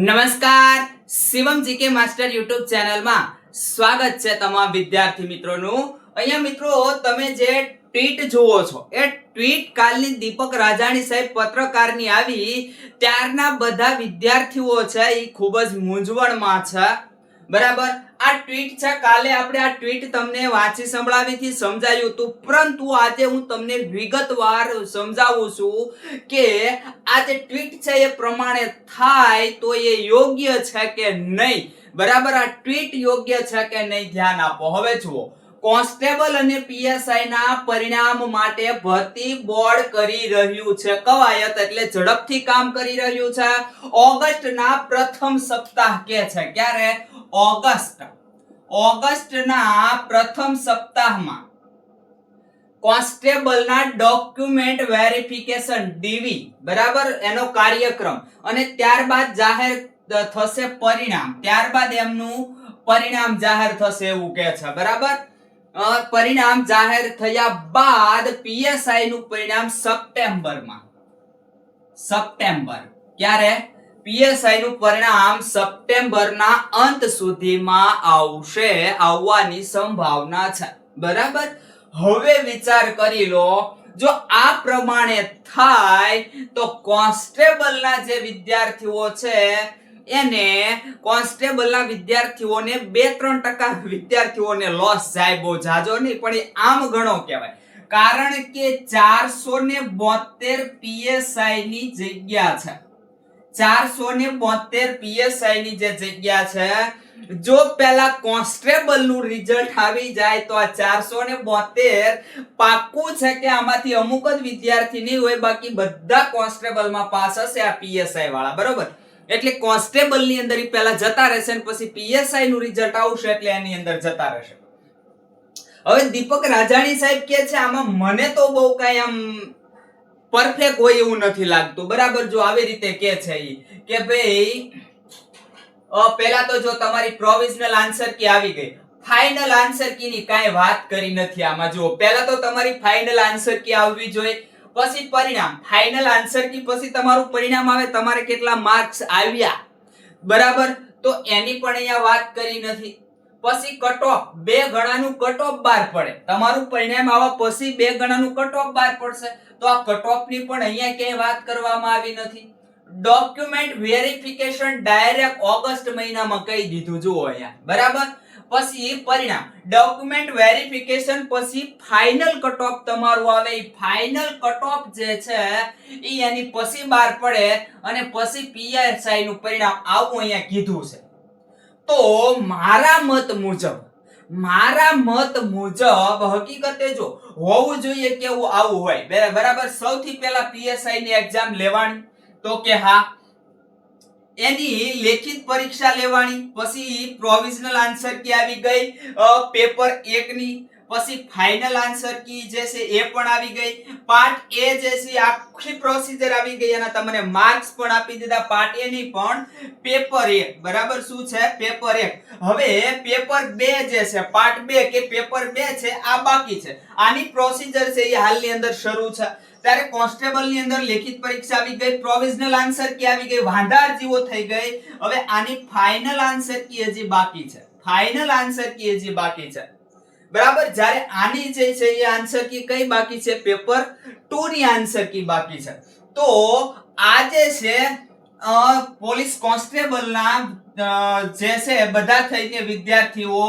નમસ્કાર. Shivam GK master YouTube ચેનલમાં સ્વાગત છે તમામ વિદ્યાર્થી મિત્રોનું. અહીંયા મિત્રો, તમે જે ટ્વીટ જુઓ છો, એ ટ્વીટ કાલની દીપક રાજાણી સાહેબ પત્રકારની આવી. ત્યારના બધા વિદ્યાર્થીઓ છે, એ ખૂબ જ મૂંઝવણમાં છે. બરાબર? આ ટ્વીટ છે, કાલે આપણે આ ટ્વીટ તમને વાંચી સંભળાવીથી સમજાયું હતું. પરંતુ આજે હું તમને વિગતવાર સમજાવું છું કે આ જે ટ્વીટ છે, એ પ્રમાણે થાય તો એ યોગ્ય છે કે નહીં? બરાબર? આ ટ્વીટ યોગ્ય છે કે નહીં? ધ્યાન આપો. હવે જુઓ. કોન્સ્ટેબલ અને પીએસઆઈ ના પરિણામ માટે ભરતી બોર્ડ કરી રહ્યું છે. કવાયત એટલે ઝડપથી કામ કરી રહ્યું છે. ઓગસ્ટ ના પ્રથમ સપ્તાહ કે છે. ક્યારે? ઓગસ્ટ. ઓગસ્ટ ના પ્રથમ સપ્તાહમાં કોન્સ્ટેબલના ડોક્યુમેન્ટ વેરિફિકેશન ડીવી, બરાબર? એનો કાર્યક્રમ. અને ત્યારબાદ જાહેર થશે પરિણામ. ત્યારબાદ એમનું પરિણામ જાહેર થશે એવું કે છે. બરાબર? પરિણામ જાહેર થયા બાદ પીએસઆઈ નું પરિણામ સપ્ટેમ્બરમાં. સપ્ટેમ્બર. ક્યારે? પીએસઆઈ નું પરિણામ સપ્ટેમ્બરના અંત સુધીમાં આવશે આવવાની સંભાવના છે. બરાબર? હવે વિચાર કરી લો, જો આ પ્રમાણે થાય તો કોન્સ્ટેબલના જે વિદ્યાર્થીઓ છે એને કોન્સ્ટેબલના વિદ્યાર્થીઓને બે ત્રણ ટકા વિદ્યાર્થીઓને લોસ જાય બહુ જાજો નહીં, પણ એ આમ ઘણો કહેવાય. કારણ કે ચારસો ને બોતેર પીએસઆઈ ની જગ્યા છે. ચારસો ને બોતેર પીએસઆઈ ની જે જગ્યા છે, જો પેલા કોન્સ્ટેબલનું રિઝલ્ટ આવી જાય તો આ ચારસો ને બોતેર પાક્કું છે કે આમાંથી અમુક જ વિદ્યાર્થી નહીં હોય, બાકી બધા કોન્સ્ટેબલમાં પાસ હશે આ પીએસઆઈ વાળા, બરોબર? એટલે કોન્સ્ટેબલની અંદર પહેલા જતા રહેશે પછી પીએસઆઈ નું રિઝલ્ટ આવશે એટલે એની અંદર જતા રહેશે. હવે દીપક રાજાણી સાહેબ કે છે, આમાં મને તો બહુ કઈ આમ પરફેક્ટ હોય એવું નથી લાગતું. બરાબર? જો આવી રીતે કે છે કે ભાઈ પહેલા તો જો તમારી પ્રોવિઝનલ આન્સર કી આવી ગઈ. ફાઇનલ આન્સર કી ની કાંઈ વાત કરી નથી આમાં. જો, પહેલા તો તમારી ફાઇનલ આન્સર કી આવવી જોઈએ. પછી પરિણામ. ફાઇનલ આન્સર કી પછી તમારું પરિણામ આવે, તમારે કેટલા માર્ક્સ આવ્યા. બરાબર? તો એની પણ અહીંયા વાત કરી નથી. પછી કટ ઓફ બે ગણાનું કટ ઓફ બહાર પડે. તમારું પરિણામ આવવા પછી બે ગણાનું કટ ઓફ બહાર પડશે. તો આ કટ ઓફની પણ અહીંયા ક્યાંય વાત કરવામાં આવી નથી. ડોક્યુમેન્ટ વેરિફિકેશન ડાયરેક્ટ ઓગસ્ટ મહિનામાં કહી દીધું, જુઓ અહીંયા. બરાબર? પછી પરિણામ. ડોક્યુમેન્ટ વેરિફિકેશન પછી ફાઇનલ કટ ઓફ તમારું આવે. એ ફાઇનલ કટ ઓફ જે છે એ એની પછી બહાર પડે અને પછી પીએસઆઈ નું પરિણામ આવું અહીંયા કીધું છે. તો મારા મત મુજબ, મારા મત મુજબ હકીકતે જો હોવું જોઈએ કેવું આવું હોય. બરાબર? સૌથી પહેલા પીએસઆઈ ની એક્ઝામ લેવાની. તો કે હા એની લેખિત પરીક્ષા લેવાની, પછી પ્રોવિઝનલ આન્સર કી આવી ગઈ પેપર 1 ની, પછી ફાઇનલ આન્સર કી જે છે એ પણ આવી ગઈ. પાર્ટ એ જે છે આખી પ્રોસીજર આવી ગઈ અને તમને માર્ક્સ પણ આપી દીધા. પાર્ટ એ ની પણ પેપર એક, બરાબર? શું છે? પેપર એક. હવે પેપર બે જે છે પાર્ટ બે કે પેપર બે છે, આ બાકી છે. આની પ્રોસીજર છે એ હાલની અંદર શરૂ છે. ત્યારે કોન્સ્ટેબલની અંદર લેખિત પરીક્ષા આવી ગઈ, પ્રોવિઝનલ આન્સર કી આવી ગઈ, વાંધાર જીવો થઈ ગઈ. હવે આની ફાઇનલ આન્સર કી હજી બાકી છે. ફાઇનલ આન્સર કી હજી બાકી છે. બરાબર? જ્યારે આની જે છે એ આન્સર કી કઈ બાકી છે? પેપર 2 ની આન્સર કી બાકી છે. તો આ જે છે પોલીસ કોન્સ્ટેબલના ના જે છે બધા થઈને વિદ્યાર્થીઓ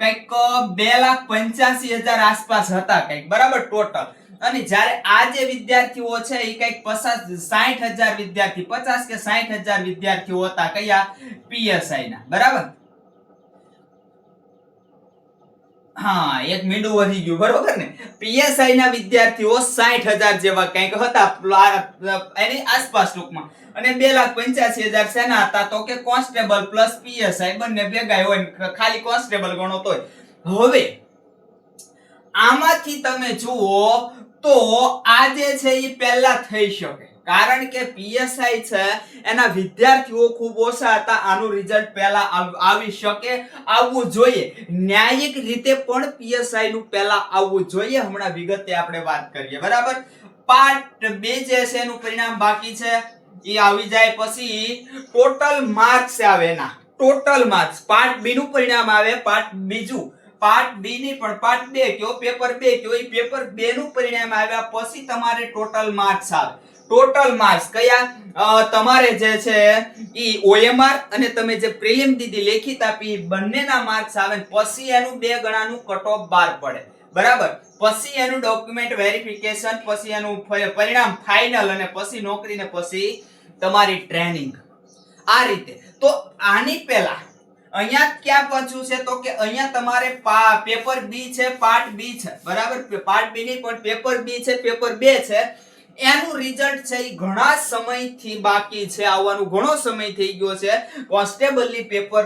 કંઈક બે લાખ પંચ્યાસી હજાર આસપાસ હતા કંઈક. બરાબર? ટોટલ. અને જ્યારે આ જે વિદ્યાર્થીઓ છે એ કંઈક પચાસ સાઠ હજાર વિદ્યાર્થી, પચાસ કે સાઠ હજાર વિદ્યાર્થીઓ હતા કયા? પીએસઆઈ ના બરાબર? હા, એક મીંડું વધી ગયું, બરોબર ને? પીએસઆઈ ના વિદ્યાર્થીઓ સાઠ હજાર જેવા કંઈક હતા એની આસપાસ ટૂંકમાં. અને બે લાખ પંચ્યાસી હજાર સેના હતા? તો કે કોન્સ્ટેબલ પ્લસ પીએસઆઈ, બંને ભેગા હોય ખાલી કોન્સ્ટેબલ ગણો તોય. હવે આમાંથી તમે જુઓ તો આ જે છે એ પહેલા થઈ શકે. કારણ કે પીએસઆઈ છે, એના વિદ્યાર્થીઓ ખૂબ ઓછા હતા, આનું રિઝલ્ટ પહેલા આવી શકે, આવવું જોઈએ. ન્યાયિક રીતે પણ પીએસઆઈ નું પહેલા આવવું જોઈએ. હમણાં વિગતે આપણે વાત કરીએ, બરાબર? પાર્ટ બે જે છે, એનું પરિણામ બાકી છે. એ આવી જાય પછી ટોટલ માર્ક્સ આવે એના. ટોટલ માર્ક્સ પાર્ટ બી નું પરિણામ આવે પાર્ટ બીજું. પાર્ટ બી ની પણ પાર્ટ બે કયો પેપર બે કયો એ પેપર બે નું પરિણામ આવ્યા પછી તમારે ટોટલ માર્ક્સ આવે. ટોટલ માર્ક્સ કયા? તમારે જે છે એ ઓએમઆર અને તમે જે પ્રિલિમ દીધી લેખિત આપી બંનેના માર્ક્સ આવે પછી એનું બે ગણાનું કટ ઓફ બાર પડે. બરાબર? પછી એનું ડોક્યુમેન્ટ વેરિફિકેશન પછી એનું પરિણામ ફાઇનલ અને પછી નોકરી ને પછી તમારી ટ્રેનિંગ આ રીતે. તો આની પહેલા અહીંયા ક્યાં પહોંચવું છે તો કે અહીંયા તમારે પેપર બી છે, પાર્ટ બી છે. બરાબર? પાર્ટ બી નહીં, પણ પેપર બી છે, પેપર બે છે. એનું રિઝલ્ટ છે એ ઘણા સમયથી બાકી છે. આવવાનું ઘણો સમય થઈ ગયો છે. કોન્સ્ટેબલની પેપર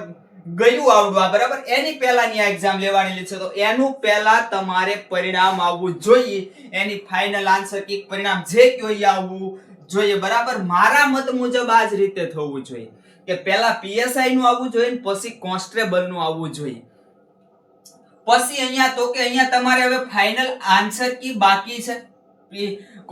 ગયું આવડવા, બરાબર? એની પહેલાની આ એક્ઝામ લેવાની છે. તો એનું પહેલા તમારે પરિણામ આવવું જોઈએ. એની ફાઇનલ આન્સર કી પરિણામ જે કયો આવવું જોઈએ, બરાબર? મારા મત મુજબ આ જ રીતે થવું જોઈએ. કે પહેલા પીએસઆઈ નું આવવું જોઈએ પછી કોન્સ્ટેબલનું આવવું જોઈએ. પછી અહીંયા તો કે અહીંયા તમારે હવે ફાઇનલ આન્સર કી બાકી છે.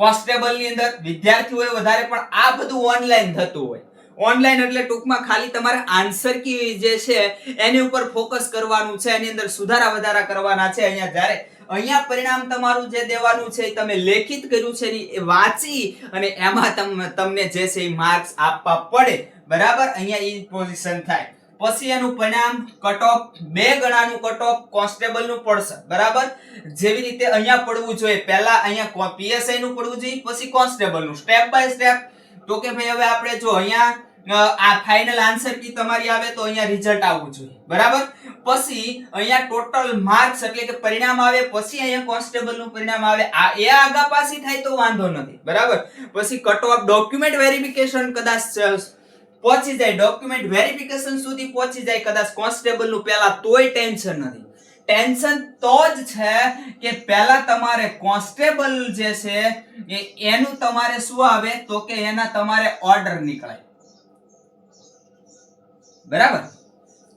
કોન્સ્ટેબલની અંદર વિદ્યાર્થીઓએ વધારે પણ આ બધું ઓનલાઈન થતું હોય. ઓનલાઈન એટલે ટૂંકમાં ખાલી તમારે આન્સર કી જે છે, એની ઉપર ફોકસ કરવાનું છે, એની અંદર સુધારા વધારા કરવાના છે. અહીંયા જ્યારે અહીંયા પરિણામ તમારું જે દેવાનું છે તમે લેખિત કર્યું છે એ વાંચી અને એમાં તમ- તમને જે છે એ માર્ક્સ આપવા પડે. બરાબર? અહીંયા એ પોઝિશન થાય. પછી એનું પરિણામ કટ ઓફ બે ગણાનું કટ ઓફ કોન્સ્ટેબલનું પડશે. બરાબર? જેવી રીતે અહીંયા પડવું જોઈએ. પહેલા અહીંયા પીએસઆઈ નું પડવું જોઈએ, પછી કોન્સ્ટેબલનું. સ્ટેપ બાય સ્ટેપ તો કે ભાઈ, હવે આપણે જો અહીંયા આ ફાઇનલ આન્સર કી તમારી આવે તો અહીંયા રિઝલ્ટ આવવું જોઈએ બરાબર? પછી અહીંયા ટોટલ માર્ક્સ એટલે કે પરિણામ આવે, પછી અહીંયા કોન્સ્ટેબલનું પરિણામ આવે. આ એ આગા પાછી થાય તો વાંધો નથી. બરાબર? પછી કટ ઓફ ડોક્યુમેન્ટ વેરિફિકેશન કદાચ પહોંચી જાય. ડોક્યુમેન્ટ વેરિફિકેશન સુધી પહોંચી જાય કદાચ કોન્સ્ટેબલનું. પહેલા તોય ટેન્શન નથી. ટેન્શન તો જ છે કે પહેલા તમારે કોન્સ્ટેબલ જે છે એનું તમારે શું આવે? તો કે એના તમારે ઓર્ડર નીકળે. બરાબર?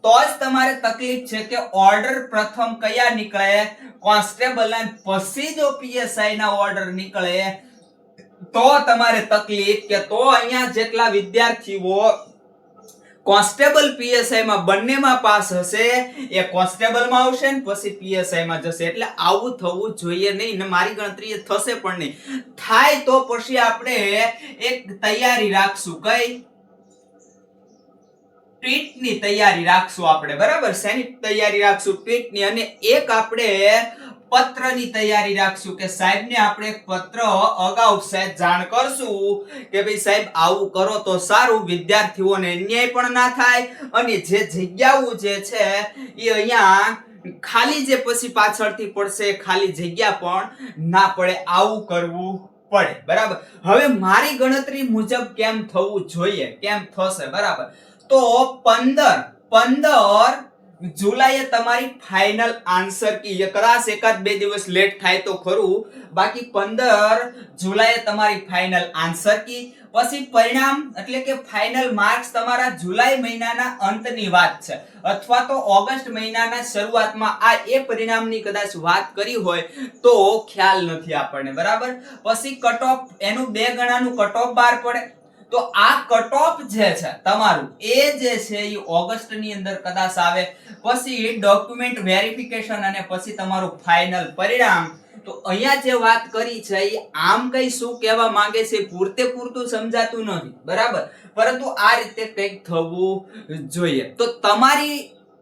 તો જ તમારે તકલીફ છે કે ઓર્ડર પ્રથમ કયા નીકળે? કોન્સ્ટેબલ પછી જો પીએસઆઈ ના ઓર્ડર નીકળે, તો તમારે તકલીફ કે તો અહીંયા જેટલા વિદ્યાર્થીઓ કોન્સ્ટેબલ પીએસઆઈ માં બંનેમાં પાસ હશે, એ કોન્સ્ટેબલમાં આવશે ને પછી પીએસઆઈ માં જશે. એટલે આવું થવું જોઈએ નહીં ને મારી ગણતરી એ થશે પણ નહીં. થાય તો પછી આપણે એક તૈયારી રાખશું, કઈ? ટ્વીટની તૈયારી રાખશું આપણે, બરાબર શેની તૈયારી રાખશું ટ્વીટની અને એક આપણે પત્રની તૈયારી રાખશું કે સાહેબને આપણે પત્ર અગાઉ સાહેબ જાણ કરશું કે ભાઈ સાહેબ આવું કરો તો સારું, વિદ્યાર્થીઓને અન્યાય પણ ના થાય અને જે જગ્યાઓ જે છે એ અહીંયા ખાલી જે પછી પાછળથી પડશે, ખાલી જગ્યા પણ ના પડે, આવું કરવું પડે, બરાબર? હવે મારી ગણતરી મુજબ કેમ થવું જોઈએ? કેમ થશે? બરાબર? તો પંદર પંદર જુલાઈએ તમારી ફાઇનલ આન્સર કી. કદાચ એકાદ બે દિવસ લેટ થાય તો ખરું. બાકી પંદર જુલાઈએ તમારી ફાઇનલ આન્સર કી. પછી પરિણામ એટલે કે ફાઇનલ માર્ક્સ તમારા જુલાઈ મહિનાના અંતની વાત છે. અથવા તો ઓગસ્ટ મહિનાના શરૂઆતમાં આ એ પરિણામની કદાચ વાત કરી હોય તો ખ્યાલ નથી આપણને, બરાબર? પછી કટ ઓફ એનું બે ગણાનું કટ ઓફ બહાર પડે. તો આ કટ ઓફ જે છે તમારું, એ જે છે એ ઓગસ્ટની અંદર કદાચ આવે, પછી ડોક્યુમેન્ટ વેરિફિકેશન અને પછી તમારું ફાઇનલ પરિણામ. તો અહીંયા જે વાત કરી છે એ આમ કઈ શું કહેવા માંગે છે પૂરતે પૂરતું સમજાતું નથી, બરાબર? પરંતુ આ રીતે કંઈક થવું જોઈએ. તો તમારી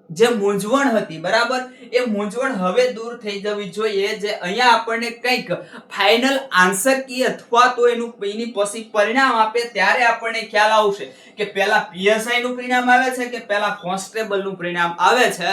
જે મૂંઝવણ હતી, બરાબર? એ મૂંઝવણ હવે દૂર થઈ જવી જોઈએ જે અહીંયા આપણને કંઈક ફાઇનલ આન્સર કી અથવા તો એનું એની પછી પરિણામ આપે ત્યારે આપણને ખ્યાલ આવશે કે પહેલા પીએસઆઈ નું પરિણામ આવે છે કે પહેલા કોન્સ્ટેબલનું પરિણામ આવે છે?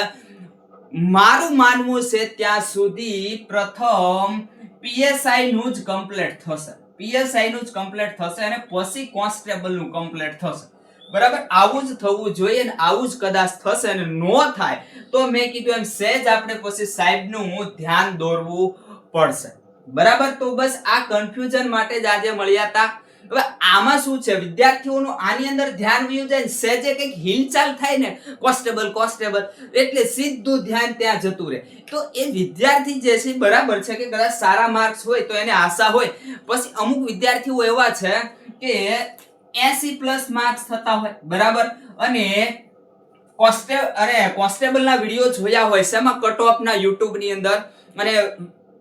મારું માનવું છે ત્યાં સુધી પ્રથમ પીએસઆઈ નું જ કમ્પ્લેટ થશે. પીએસઆઈ નું જ કમ્પ્લેટ થશે અને પછી કોન્સ્ટેબલનું કમ્પ્લીટ થશે. બરાબર? આવું જ થવું જોઈએ ને આવું જ કદાચ થશે અને નો થાય, તો મેં કીધું એમ સહેજ આપણે પછી સાહેબનું ધ્યાન દોરવું પડશે. બરાબર? તો બસ આ કન્ફ્યુઝન માટે જ આજે મળ્યા હતા હવે આમાં શું છે? વિદ્યાર્થીઓનું આની અંદર ધ્યાન વયું જાય સહેજે કંઈક હિલચાલ થાય ને, કોન્સ્ટેબલ કોન્સ્ટેબલ, એટલે સીધું ધ્યાન ત્યાં જતું રહે. તો એ વિદ્યાર્થી જે છે બરાબર છે કે કદાચ સારા માર્ક્સ હોય તો એને આશા હોય. પછી અમુક વિદ્યાર્થીઓ એવા છે કે એસી પ્લસ માર્ક્સ થતા હોય, બરાબર? અને કોન્સ્ટે, અરે, કોન્સ્ટેબલના વીડિયો જોયા હોય, શેમાં કટ ઓફના યુટ્યુબની અંદર? અને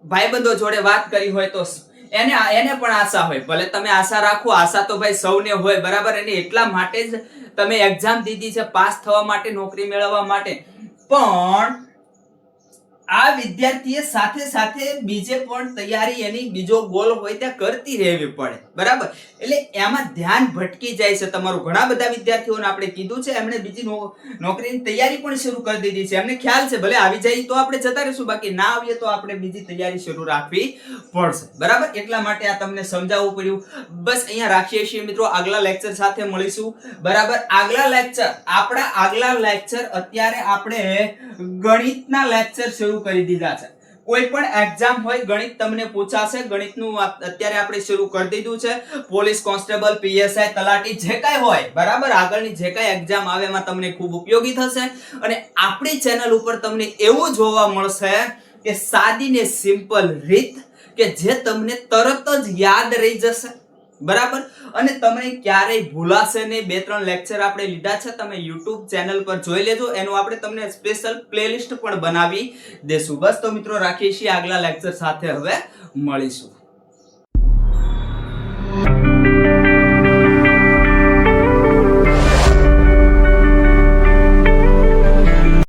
ભાઈબંધો જોડે વાત કરી હોય તો એને એને પણ આશા હોય. ભલે તમે આશા રાખો, આશા તો ભાઈ સૌને હોય, બરાબર? એને એટલા માટે જ તમે એક્ઝામ દીધી છે, પાસ થવા માટે, નોકરી મેળવવા માટે. પણ આ વિદ્યાર્થીએ સાથે સાથે બીજે પણ તૈયારી એની બીજો ગોલ હોય ત્યાં કરતી રહેવી પડે. બરાબર? એટલે એમાં ધ્યાન ભટકી જાય છે તમારું. ઘણા બધા વિદ્યાર્થીઓને આપણે કીધું છે, એમણે બીજી નોકરીની તૈયારી પણ શરૂ કરી દીધી છે. એમને ખ્યાલ છે, ભલે આવી જાય તો આપણે જતા રહીશું, બાકી ના આવીએ તો આપણે બીજી તૈયારી શરૂ રાખવી પડશે. બરાબર? એટલા માટે આ તમને સમજાવવું પડ્યું. બસ અહીંયા રાખીએ છીએ મિત્રો, આગલા લેક્ચર સાથે મળીશું. બરાબર? આગલા લેક્ચર, આપણા આગલા લેક્ચર અત્યારે આપણે ગણિતના લેક્ચર શરૂ કરી દીધા છે. કોઈ પણ એક્ઝામ હોય, ગણિત તમને પૂછાશે. ગણિતનું અત્યારે આપણે શરૂ કરી દીધું છે. પોલીસ કોન્સ્ટેબલ, પીએસઆઈ, તલાટી, જે કાંઈ હોય, બરાબર? આગળની જે કાંઈ એક્ઝામ આવે એમાં તમને ખૂબ ઉપયોગી થશે. અને આપણી ચેનલ ઉપર તમને એવું જોવા મળશે કે સાદી ને સિમ્પલ રીત કે જે તમને તરત જ યાદ રહી જશે. બરાબર? અને તમે ક્યારેય ભૂલાશે નહીં. બે, ત્રણ લેક્ચર આપણે લીધા છે. તમે યુટ્યુબ ચેનલ પર જોઈ લેજો. એનું આપણે તમને સ્પેશિયલ પ્લેલિસ્ટ પણ બનાવી દેશું. બસ તો મિત્રો, રાખીએ છીએ. આગલા લેક્ચર સાથે હવે મળીશું.